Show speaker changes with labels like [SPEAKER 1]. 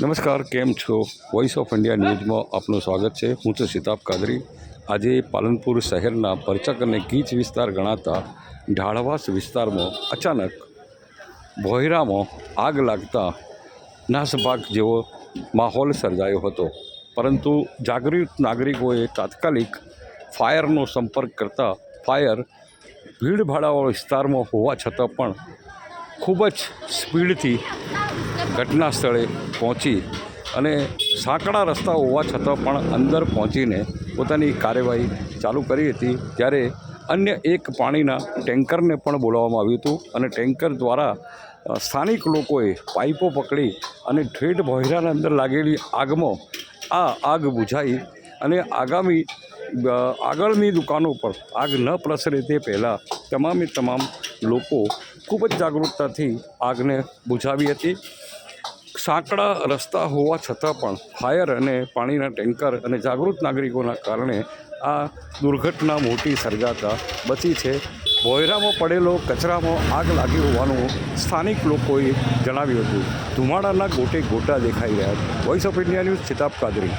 [SPEAKER 1] નમસ્કાર, કેમ છો? વોઇસ ઓફ ઇન્ડિયા ન્યૂઝમાં આપનું સ્વાગત છે. હું છું સિતાબ કાદરી. આજે પાલનપુર શહેરના પરચક અને ગીચ વિસ્તાર ગણાતા ઢાળવાસ વિસ્તારમાં અચાનક ભોયરામાં આગ લાગતા નાસભાગ જેવો માહોલ સર્જાયો હતો. પરંતુ જાગૃત નાગરિકોએ તાત્કાલિક ફાયરનો સંપર્ક કરતા ફાયર ભીડભાડાવાળા વિસ્તારમાં હોવા છતાં પણ ખૂબ જ સ્પીડથી ઘટના સ્થળે પહોંચી અને સાંકડા રસ્તા હોવા છતાં પણ અંદર પહોંચીને પોતાની કાર્યવાહી ચાલુ કરી હતી. ત્યારે અન્ય એક પાણીના ટેન્કરને પણ બોલાવવામાં આવ્યું હતું અને ટેન્કર દ્વારા સ્થાનિક લોકોએ પાઇપો પકડી અને ઠેઠ ભોયરાના અંદર લાગેલી આગમાં આ આગ બુઝાઈ અને આગામી આગળની દુકાનો પર આગ ન પ્રસરે તે પહેલાં તમામે તમામ લોકો ખૂબ જ જાગૃતતાથી આગને બુઝાવી હતી. સાંકડા રસ્તા હોવા છતાં પણ ફાયર અને પાણીના ટેન્કર અને જાગૃત નાગરિકોના કારણે આ દુર્ઘટના મોટી સર્જાતા બચી છે. ભોયરામાં પડેલો કચરામાં આગ લાગી હોવાનું સ્થાનિક લોકોએ જણાવ્યું હતું. ધુમાડાના ગોટે ગોટા દેખાઈ રહ્યા voice of India news Sitab Kadri